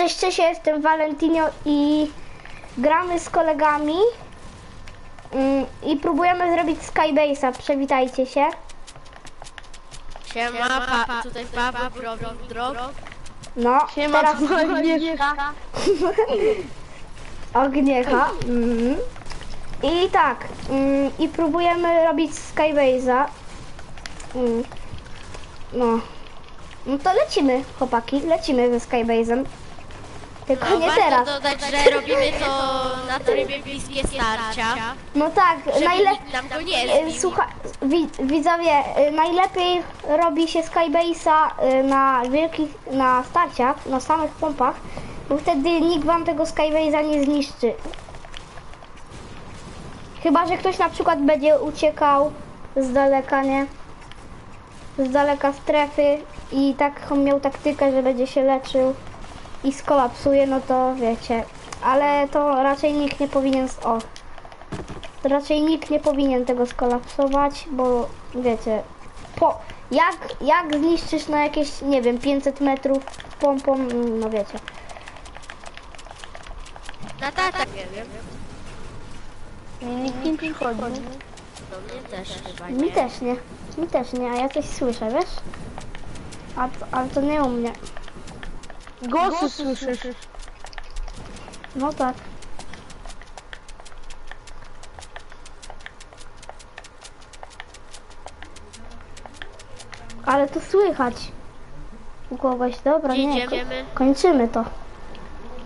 Cześć, cześć, ja jestem Valentinio i gramy z kolegami mm, i próbujemy zrobić Skybase'a. Przywitajcie się. Siema, pa, tutaj Paweł robi drog. No, teraz Agnieszka. Ogniecha. Mm. I tak, mm, i próbujemy robić Skybase'a. Mm. No. No to lecimy, chłopaki, lecimy ze Skybase'em. Tylko No, nie warto teraz. dodać, że robimy to na trybie bliskie starcia. No tak, najlepiej. nam go nie zbił. Słuchaj, wi widzowie, e, najlepiej robi się Skybase'a e, na wielkich, na starciach, na samych pompach, bo wtedy nikt wam tego Skybase'a nie zniszczy. Chyba, że ktoś na przykład będzie uciekał z daleka, nie? Z daleka strefy i taką miał taktykę, że będzie się leczył i skolapsuje, no to wiecie. Ale to raczej nikt nie powinien... O, raczej nikt nie powinien tego skolapsować, bo wiecie, po, jak, jak zniszczysz na jakieś, nie wiem, 500 metrów pompą, no wiecie. Na tata nie wiem. Nikt nie przychodzi. Do mnie też chyba Mi nie. też nie, mi też nie, a ja coś słyszę, wiesz? A, ale to nie u mnie. Głosy słyszysz. No tak. Ale to słychać u kogoś, dobra, nie, ko Idziemy. kończymy to.